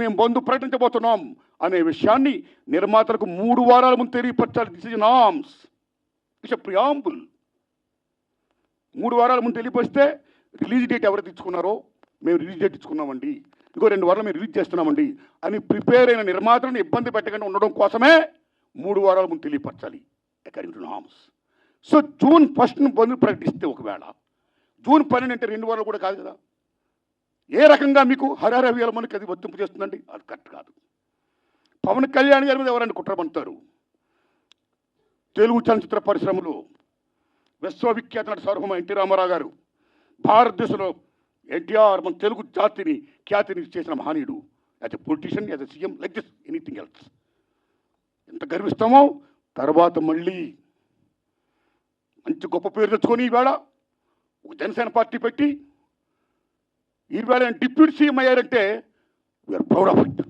మేము బంధు ప్రకటించబోతున్నాం అనే విషయాన్ని నిర్మాతలకు మూడు వారాల ముందు తెలియపరచాలి. This is norms it's preamble మూడు వారాల ముందు తెలియపరిస్తే రిలీజ్ డేట్ ఎవరు తెచ్చుకున్నారో మేము రిలీజ్ డేట్ ఇచ్చుకున్నామండి ఇంకో రెండు వారాలు మేము రిలీజ్ చేస్తున్నామండి అని ప్రిపేర్ అయిన నిర్మాతలను ఇబ్బంది పెట్టకుండా ఉండడం కోసమే మూడు వారాల ముందు తెలియపరచాలి. According to norms so June ఫస్ట్ను బంధు ప్రకటిస్తే ఒకవేళ జూన్ పన్నెండు అంటే రెండు వారాలు కూడా కాదు కదా. ఏ రకంగా మీకు హరహర వీరమనికి అది వర్తింపు చేస్తుందండి? అది కరెక్ట్ కాదు. పవన్ కళ్యాణ్ గారి మీద ఎవరైనా కుట్రమంటారు తెలుగు చలనచిత్ర పరిశ్రమలో విశ్వవిఖ్యాత నటి సార్వభౌమ ఎన్టీ రామారావు గారు భారతదేశంలో ఎన్టీఆర్ మన తెలుగు జాతిని ఖ్యాతిని చేసిన మహనీయుడు. As a politician as a CM like this anything else ఎంత గర్విస్తామో? తర్వాత మళ్ళీ మంచి గొప్ప పేరు తెచ్చుకొని ఈవేళ ఒక జనసేన పార్టీ పెట్టి ఈవేళ డిప్యూటీ సీఎం అయ్యారంటే we are proud of it